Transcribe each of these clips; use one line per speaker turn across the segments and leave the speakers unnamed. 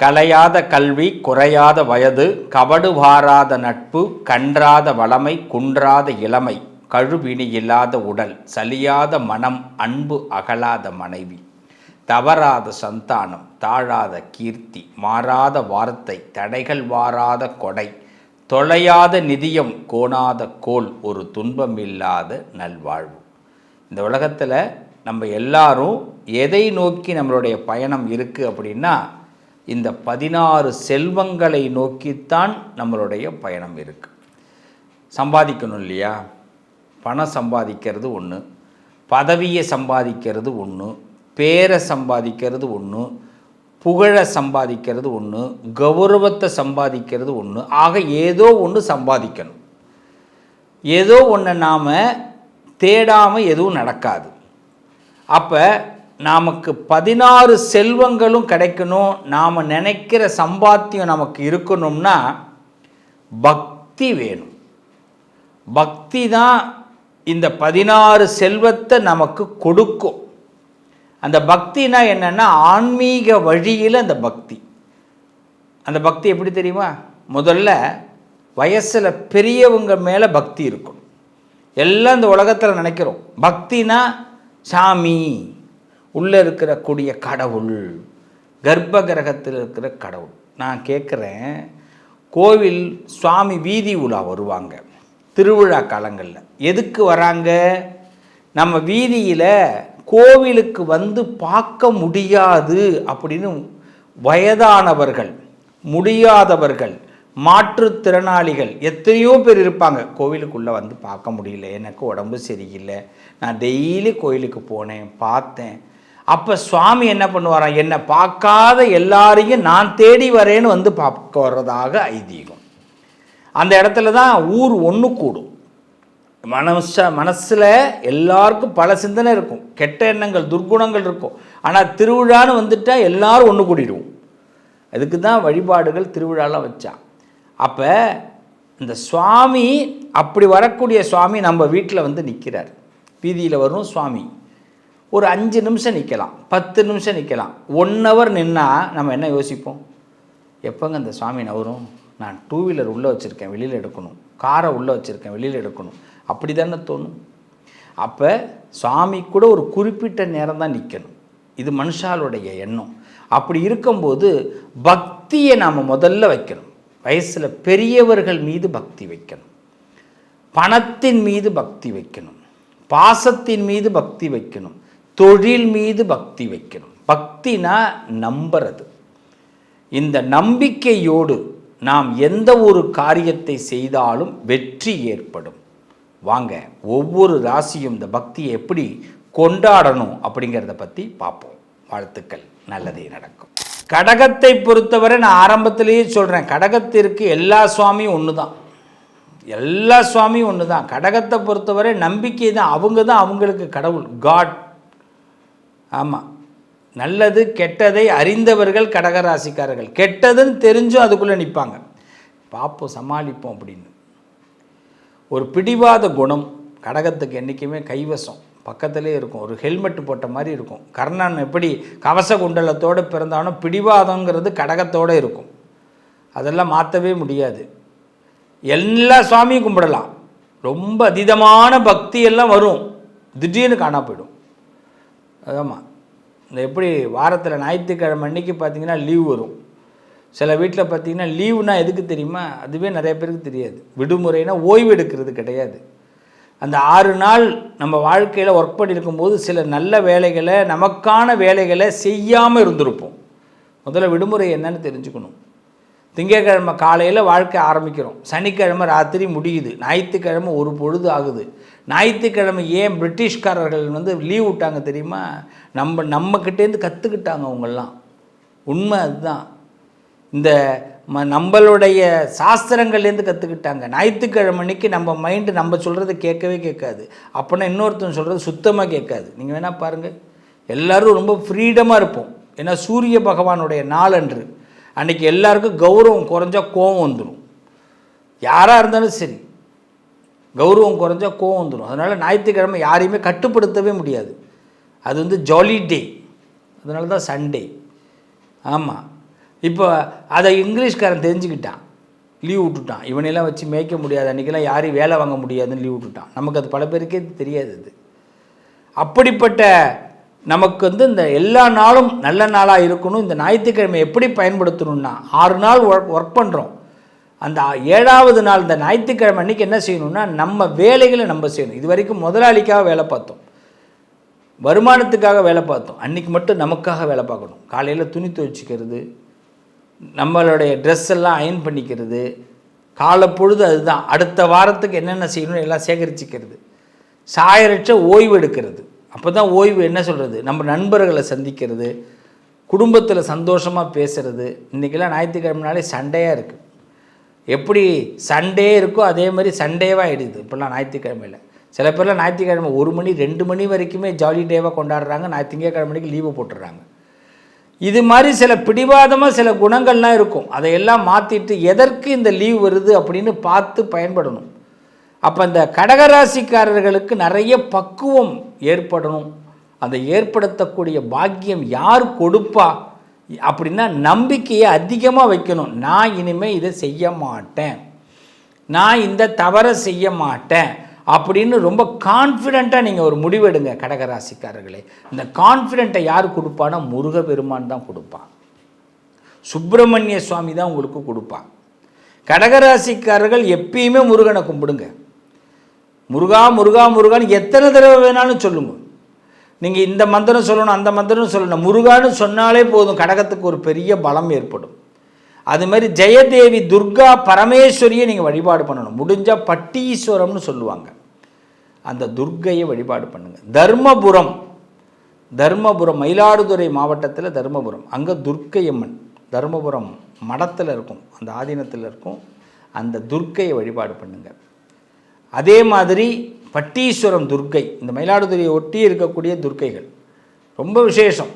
கலையாத கல்வி குறையாத வயது கபடு வாராத நட்பு கன்றாத வளமை குன்றாத இளமை கழுவினி இல்லாத உடல் சலியாத மனம் அன்பு அகலாத மனைவி தவறாத சந்தானம் தாழாத கீர்த்தி மாறாத வார்த்தை தடைகள் வாராத கொடை தொலையாத நிதியம் கோணாத கோல் ஒரு துன்பமில்லாத நல்வாழ்வு. இந்த உலகத்தில் நம்ம எல்லாரும் எதை நோக்கி நம்மளுடைய பயணம் இருக்குது அப்படின்னா இந்த பதினாறு செல்வங்களை நோக்கித்தான் நம்மளுடைய பயணம் இருக்குது சம்பாதிக்கணும் இல்லையா? பணம் சம்பாதிக்கிறது ஒன்று பதவியை சம்பாதிக்கிறது ஒன்று பேரை சம்பாதிக்கிறது ஒன்று புகழை சம்பாதிக்கிறது ஒன்று கௌரவத்தை சம்பாதிக்கிறது ஒன்று ஆக ஏதோ ஒன்று சம்பாதிக்கணும். ஏதோ ஒன்று நாம் தேடாமல் எதுவும் நடக்காது. அப்போ நமக்கு பதினாறு செல்வங்களும் கிடைக்கணும். நாம் நினைக்கிற சம்பாத்தியம் நமக்கு இருக்கணும்னா பக்தி வேணும். பக்தி தான் இந்த பதினாறு செல்வத்தை நமக்கு கொடுக்கும். அந்த பக்தினா என்னென்னா ஆன்மீக வழியில் அந்த பக்தி. அந்த பக்தி எப்படி தெரியுமா? முதல்ல வயசில் பெரியவங்க மேலே பக்தி இருக்கணும். எல்லாம் இந்த உலகத்தில் நினைக்கிறோம். பக்தினா சாமி. உள்ளே இருக்கிற கூடிய கடவுள் கர்ப்ப கிரகத்தில் இருக்கிற கடவுள். நான் கேட்குறேன் கோவில் சுவாமி வீதி உலா வருவாங்க திருவிழா காலங்களில். எதுக்கு வராங்க? நம்ம வீதியில் கோவிலுக்கு வந்து பார்க்க முடியாது அப்படின்னு வயதானவர்கள் முடியாதவர்கள் மாற்றுத்திறனாளிகள் எத்தனையோ பேர் இருப்பாங்க. கோவிலுக்குள்ளே வந்து பார்க்க முடியல எனக்கு உடம்பு சரியில்லை. நான் டெய்லி கோயிலுக்கு போனேன் பார்த்தேன். அப்போ சுவாமி என்ன பண்ணுவாராம்? என்னை பார்க்காத எல்லாரையும் நான் தேடி வரேன்னு வந்து பார்க்க வர்றதாக ஐதீகம். அந்த இடத்துல தான் ஊர் ஒன்று கூடும். மனச மனசில் எல்லாருக்கும் பல சிந்தனை இருக்கும். கெட்ட எண்ணங்கள் துர்க்குணங்கள் இருக்கும். ஆனால் திருவிழான்னு வந்துட்டால் எல்லாரும் ஒன்று கூடிடுவோம். அதுக்கு தான் வழிபாடுகள் திருவிழாலாம் வச்சான் அப்போ இந்த சுவாமி அப்படி வரக்கூடிய சுவாமி நம்ம வீட்டில் வந்து நிற்கிறார் வீதியில் வரும் சுவாமி. ஒரு அஞ்சு நிமிஷம் நிற்கலாம் பத்து நிமிஷம் நிற்கலாம் ஒன் ஹவர் நின்னால் நம்ம என்ன யோசிப்போம்? எப்போங்க அந்த சுவாமி நவரும்? நான் டூ வீலர் உள்ளே வச்சுருக்கேன் வெளியில் எடுக்கணும். காரை உள்ளே வச்சுருக்கேன் வெளியில் எடுக்கணும். அப்படி தானே தோணும். அப்போ சுவாமி கூட ஒரு குறிப்பிட்ட நேரம் தான் நிற்கணும் இது மனுஷாலுடைய எண்ணம். அப்படி இருக்கும்போது பக்தியை நாம் முதல்ல வைக்கணும். வயசில் பெரியவர்கள் மீது பக்தி வைக்கணும். பணத்தின் மீது பக்தி வைக்கணும். பாசத்தின் மீது பக்தி வைக்கணும். தொழில் மீது பக்தி வைக்கணும். பக்தினா நம்புறது. இந்த நம்பிக்கையோடு நாம் எந்த ஒரு காரியத்தை செய்தாலும் வெற்றி ஏற்படும். வாங்க ஒவ்வொரு ராசியும் இந்த பக்தியை எப்படி கொண்டாடணும் அப்படிங்கிறத பற்றி பார்ப்போம். வாழ்த்துக்கள். நல்லதே நடக்கும். கடகத்தை பொறுத்தவரை நான் ஆரம்பத்திலேயே சொல்கிறேன் கடகத்திற்கு எல்லா சுவாமியும் ஒன்று தான் எல்லா சுவாமியும் ஒன்று தான் கடகத்தை பொறுத்தவரை நம்பிக்கை தான். அவங்க தான் அவங்களுக்கு கடவுள். காட் ஆமாம் நல்லது கெட்டதை அறிந்தவர்கள் கடகராசிக்காரர்கள். கெட்டதுன்னு தெரிஞ்சும் அதுக்குள்ளே நிற்பாங்க பார்ப்போம் சமாளிப்போம் அப்படின்னு. ஒரு பிடிவாத குணம் கடகத்துக்கு என்றைக்குமே கைவசம். பக்கத்திலே இருக்கும். ஒரு ஹெல்மெட் போட்ட மாதிரி இருக்கும். கர்ணன் எப்படி கவச குண்டலத்தோடு பிறந்தானோ பிடிவாதங்கிறது கடகத்தோடு இருக்கும். அதெல்லாம் மாற்றவே முடியாது. எல்லா சுவாமியும் கும்பிடலாம். ரொம்ப அதீதமான பக்தி எல்லாம் வரும். திடீர்னு காணா போயிடும். அதாம்மா இந்த எப்படி வாரத்தில் ஞாயிற்றுக்கிழமை அன்னைக்கு பார்த்தீங்கன்னா லீவ் வரும். சில வீட்டில் பார்த்தீங்கன்னா லீவுனா எதுக்கு தெரியுமா? அதுவே நிறைய பேருக்கு தெரியாது. விடுமுறைனா ஓய்வு எடுக்கிறது கிடையாது. அந்த ஆறு நாள் நம்ம வாழ்க்கையில் ஒர்க் பண்ணியிருக்கும்போது சில நல்ல வேலைகளை நமக்கான வேலைகளை செய்யாமல் இருந்திருப்போம். முதல்ல விடுமுறை என்னன்னு தெரிஞ்சுக்கணும். திங்கட்கிழமை காலையில் வாழ்க்கை ஆரம்பிக்கிறோம். சனிக்கிழமை ராத்திரி முடியுது. ஞாயிற்றுக்கிழமை ஒரு பொழுது ஆகுது. ஞாயிற்றுக்கிழமை ஏன் பிரிட்டிஷ்காரர்கள் வந்து லீவ் விட்டாங்க தெரியுமா? நம்ம நம்மக்கிட்டேருந்து கற்றுக்கிட்டாங்க அவங்கெல்லாம். உண்மை அதுதான். இந்த ம நம்மளுடைய சாஸ்திரங்கள்லேருந்து கற்றுக்கிட்டாங்க ஞாயிற்றுக்கிழமை அன்னைக்கு நம்ம மைண்டு நம்ம சொல்கிறத கேட்கவே கேட்காது. அப்போனா இன்னொருத்தன் சொல்கிறது சுத்தமாக கேட்காது. நீங்கள் வேணால் பாருங்கள் எல்லோரும் ரொம்ப ஃப்ரீடமாக இருப்போம். ஏன்னா சூரிய பகவானுடைய நாளன்று. அன்றைக்கி எல்லாருக்கும் கௌரவம் குறைஞ்சா கோவம் வந்துடும் யாராக இருந்தாலும் சரி கௌரவம் குறைஞ்சா கோவம் வந்துடும் அதனால் ஞாயிற்றுக்கிழமை யாரையுமே கட்டுப்படுத்தவே முடியாது. அது வந்து ஜாலி டே அதனால தான் சண்டே ஆமாம் இப்போ அதை இங்கிலீஷ்காரன் தெரிஞ்சுக்கிட்டான். லீவ் விட்டுட்டான். இவனையெல்லாம் வச்சு மேய்க்க முடியாது. அன்றைக்கெல்லாம் யாரையும் வேலை வாங்க முடியாதுன்னு லீவ் விட்டுட்டான். நமக்கு அது பல பேருக்கே தெரியாது அது. அப்படிப்பட்ட நமக்கு வந்து இந்த எல்லா நாளும் நல்ல நாளாக இருக்கணும். இந்த ஞாயிற்றுக்கிழமை எப்படி பயன்படுத்தணும்னா ஆறு நாள் ஒர்க் ஒர்க் பண்ணுறோம் அந்த ஏழாவது நாள் இந்த ஞாயிற்றுக்கிழமை அன்றைக்கி என்ன செய்யணும்னா நம்ம வேலைகளை நம்ம செய்யணும். இது வரைக்கும் முதலாளிக்காக வேலை பார்த்தோம். வருமானத்துக்காக வேலை பார்த்தோம். அன்றைக்கி மட்டும் நமக்காக வேலை பார்க்கணும். காலையில் துணி துவைச்சிக்கிறது நம்மளுடைய ட்ரெஸ் எல்லாம் அயன் பண்ணிக்கிறது காலப்பொழுது அதுதான். அடுத்த வாரத்துக்கு என்னென்ன செய்யணும்னு எல்லாம் சேகரிச்சுக்கிறது. சாயரற்ற ஓய்வு எடுக்கிறது. அப்போ தான் ஓய்வு என்ன சொல்கிறது நம்ம நண்பர்களை சந்திக்கிறது குடும்பத்தில் சந்தோஷமாக பேசுகிறது இன்றைக்கெல்லாம் ஞாயிற்றுக்கிழமைனாலே சண்டையாக இருக்குது எப்படி சண்டே இருக்கோ அதே மாதிரி சண்டேவாக ஆகிடுது இப்போல்லாம் ஞாயிற்றுக்கிழமையில். சில பேர்லாம் ஞாயிற்றுக்கிழமை ஒரு மணி ரெண்டு மணி வரைக்குமே ஜாலி டேவாக கொண்டாடுறாங்க. ஞாயிற்று திங்கக்கிழமைக்கு லீவு போட்டுடுறாங்க. இது மாதிரி சில பிடிவாதமாக சில குணங்கள்லாம் இருக்கும். அதையெல்லாம் மாற்றிட்டு எதற்கு இந்த லீவ் வருது அப்படின்னு பார்த்து பயன்படணும். அப்போ இந்த கடகராசிக்காரர்களுக்கு நிறைய பக்குவம் ஏற்படணும். அந்த ஏற்படுத்தக்கூடிய பாக்கியம் யார் கொடுப்பா? அப்படின்னா நம்பிக்கையை அதிகமாக வைக்கணும். நான் இனிமேல் இதை செய்ய மாட்டேன். நான் இந்த தவறை செய்ய மாட்டேன். அப்படின்னு ரொம்ப கான்ஃபிடெண்ட்டாக நீங்கள் ஒரு முடிவெடுங்க கடகராசிக்காரர்களே. இந்த கான்ஃபிடெண்ட்டை யார் கொடுப்பான்னா முருக பெருமான் தான் கொடுப்பான். சுப்பிரமணிய சுவாமி தான் உங்களுக்கு கொடுப்பான். கடகராசிக்காரர்கள் எப்பயுமே முருகனை கும்பிடுங்க. முருகா முருகா முருகான்னு எத்தனை தடவை வேணாலும் சொல்லுங்க. நீங்கள் இந்த மந்திரம் சொல்லணும் அந்த மந்திரம் சொல்லணும். முருகான்னு சொன்னாலே போதும் கடகத்துக்கு ஒரு பெரிய பலம் ஏற்படும். அது மாதிரி ஜெயதேவி துர்கா பரமேஸ்வரியை நீங்கள் வழிபாடு பண்ணணும். முடிஞ்சால் பட்டீஸ்வரம்னு சொல்லுவாங்க. அந்த துர்க்கையை வழிபாடு பண்ணுங்கள் தர்மபுரம் தர்மபுரம் மயிலாடுதுறை மாவட்டத்தில் தர்மபுரம். அங்கே துர்க்கையம்மன் தர்மபுரம் மடத்தில் இருக்கும் அந்த ஆதீனத்தில் இருக்கும். அந்த துர்க்கையை வழிபாடு பண்ணுங்கள் அதே மாதிரி பட்டீஸ்வரம் துர்க்கை இந்த மயிலாடுதுறையை ஒட்டி இருக்கக்கூடிய துர்க்கைகள். ரொம்ப விசேஷம்.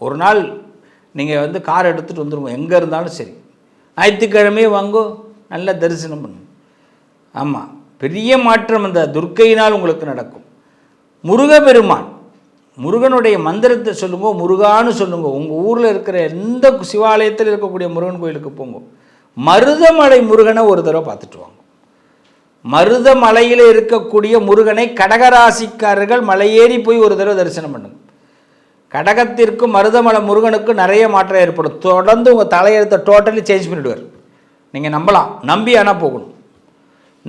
ஒரு நாள் நீங்கள் வந்து கார் எடுத்துகிட்டு வந்துடுங்க எங்கே இருந்தாலும் சரி. ஞாயிற்றுக்கிழமையே வாங்கோ. நல்ல தரிசனம் பண்ணும் ஆமாம் பெரிய மாற்றம் அந்த துர்க்கையினால் உங்களுக்கு நடக்கும். முருகப்பெருமான் முருகனுடைய மந்திரத்தை சொல்லுங்க முருகான்னு சொல்லுங்க. உங்கள் ஊரில் இருக்கிற எந்த சிவாலயத்தில் இருக்கக்கூடிய முருகன் கோயிலுக்கு போங்க. மருதமலை முருகனை ஒரு தடவை பார்த்துட்டு வாங்க. மருதமலையில் இருக்கக்கூடிய முருகனை கடகராசிக்காரர்கள் மலையேறி போய் ஒரு தடவை தரிசனம் பண்ணுங்க. கடகத்திற்கும் மருதமலை முருகனுக்கும் நிறைய மாற்றம் ஏற்படும். தொடர்ந்து உங்கள் தலையெழுத்தை டோட்டலி சேஞ்ச் பண்ணிவிடுவார் நீங்கள் நம்பலாம். நம்பி ஆனால் போகணும்.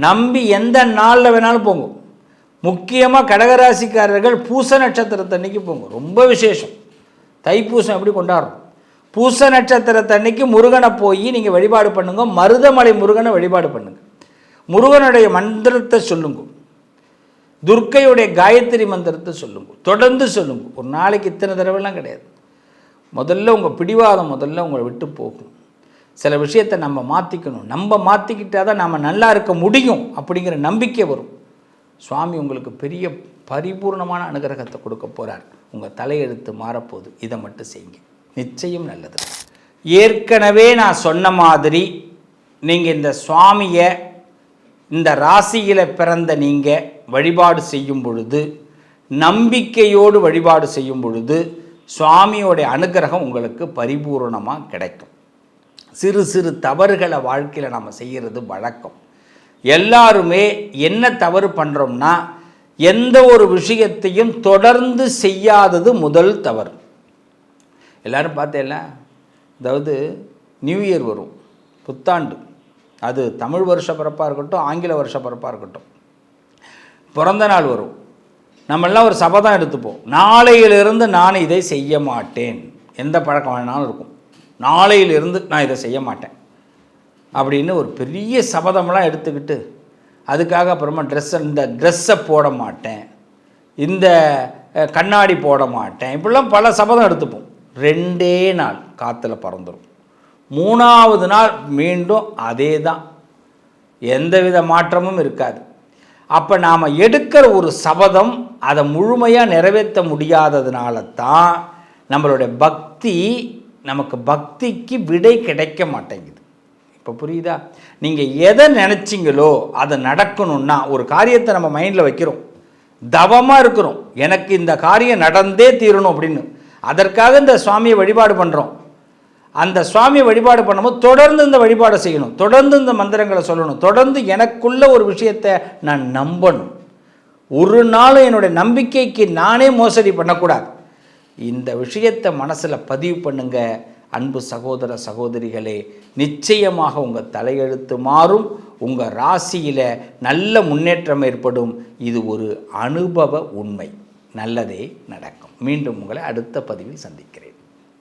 நம்பி எந்த நாளில் வேணாலும் போங்க. முக்கியமாக கடகராசிக்காரர்கள் பூச நட்சத்திரத்தன்னைக்கு போங்க. ரொம்ப விசேஷம். தைப்பூசம் எப்படி கொண்டாடுறோம்? பூச நட்சத்திரத்தன்னைக்கு முருகனை போய் நீங்கள் வழிபாடு பண்ணுங்க. மருதமலை முருகனை வழிபாடு பண்ணுங்கள் முருகனுடைய மந்திரத்தை சொல்லுங்க. துர்க்கையுடைய காயத்ரி மந்திரத்தை சொல்லுங்க. தொடர்ந்து சொல்லுங்க. ஒரு நாளைக்கு இத்தனை தடவைலாம் கிடையாது. முதல்ல உங்கள் பிடிவாதம் முதல்ல உங்களை விட்டு போகும். சில விஷயத்தை நம்ம மாற்றிக்கணும் நம்ம மாற்றிக்கிட்டால் தான் நம்ம நல்லா இருக்க முடியும் அப்படிங்கிற நம்பிக்கை வரும். சுவாமி உங்களுக்கு பெரிய பரிபூர்ணமான அனுகிரகத்தை கொடுக்க போகிறார் உங்கள் தலையெழுத்து மாறப்போகுது. இதை மட்டும் செய்யுங்க. நிச்சயம் நல்லது. ஏற்கனவே நான் சொன்ன மாதிரி நீங்கள் இந்த சுவாமியை இந்த ராசியில் பிறந்த நீங்கள் வழிபாடு செய்யும் பொழுது நம்பிக்கையோடு வழிபாடு செய்யும் பொழுது சுவாமியோடைய அனுகிரகம் உங்களுக்கு பரிபூரணமாக கிடைக்கும். சிறு சிறு தவறுகளை வாழ்க்கையில் நம்ம செய்கிறது வழக்கம். எல்லாருமே என்ன தவறு பண்ணுறோம்னா எந்த ஒரு விஷயத்தையும் தொடர்ந்து செய்யாதது முதல் தவறு. எல்லாரும் பார்த்தேன்ல அதாவது நியூ இயர் வரும் புத்தாண்டு. அது தமிழ் வருஷ பிறப்பாக இருக்கட்டும் ஆங்கில வருஷ பிறப்பாக இருக்கட்டும். பிறந்த நாள் வரும். நம்மெல்லாம் ஒரு சபதம் எடுத்துப்போம். நாளையிலிருந்து நான் இதை செய்ய மாட்டேன். எந்த பழக்கம் வேணாலும் இருக்கும். நாளையிலிருந்து நான் இதை செய்ய மாட்டேன். அப்படின்னு ஒரு பெரிய சபதமெல்லாம் எடுத்துக்கிட்டு அதுக்காக அப்புறமா ட்ரெஸ்ஸை இந்த ட்ரெஸ்ஸை போட மாட்டேன். இந்த கண்ணாடி போட மாட்டேன். இப்படிலாம் பல சபதம் எடுத்துப்போம். ரெண்டே நாள் காற்றுல பறந்துடும் மூணாவது நாள் மீண்டும் அதே தான் எந்தவித மாற்றமும் இருக்காது. அப்போ நாம் எடுக்கிற ஒரு சபதம் அதை முழுமையாக நிறைவேற்ற முடியாததுனால தான் நம்மளுடைய பக்தி நமக்கு பக்திக்கு விடை கிடைக்க மாட்டேங்குது. இப்போ புரியுதா? நீங்கள் எதை நினச்சிங்களோ அதை நடக்கணும்னா ஒரு காரியத்தை நம்ம மைண்டில் வைக்கிறோம். தவமாக இருக்கிறோம். எனக்கு இந்த காரியம் நடந்தே தீரணும் அப்படின்னு. அதற்காக இந்த சுவாமியை வழிபாடு பண்ணுறோம் அந்த சுவாமியை வழிபாடு பண்ணும்போது தொடர்ந்து இந்த வழிபாடை செய்யணும். தொடர்ந்து இந்த மந்திரங்களை சொல்லணும். தொடர்ந்து எனக்குள்ள ஒரு விஷயத்தை நான் நம்பணும். ஒரு நாளும் என்னுடைய நம்பிக்கைக்கு நானே மோசடி பண்ணக்கூடாது. இந்த விஷயத்தை மனசில் பதிவு பண்ணுங்க. அன்பு சகோதர சகோதரிகளே நிச்சயமாக உங்கள் தலையெழுத்து மாறும். உங்கள் ராசியில் நல்ல முன்னேற்றம் ஏற்படும். இது ஒரு அனுபவ உண்மை. நல்லதே நடக்கும். மீண்டும் உங்களை அடுத்த பதிவில் சந்திக்கிறேன்.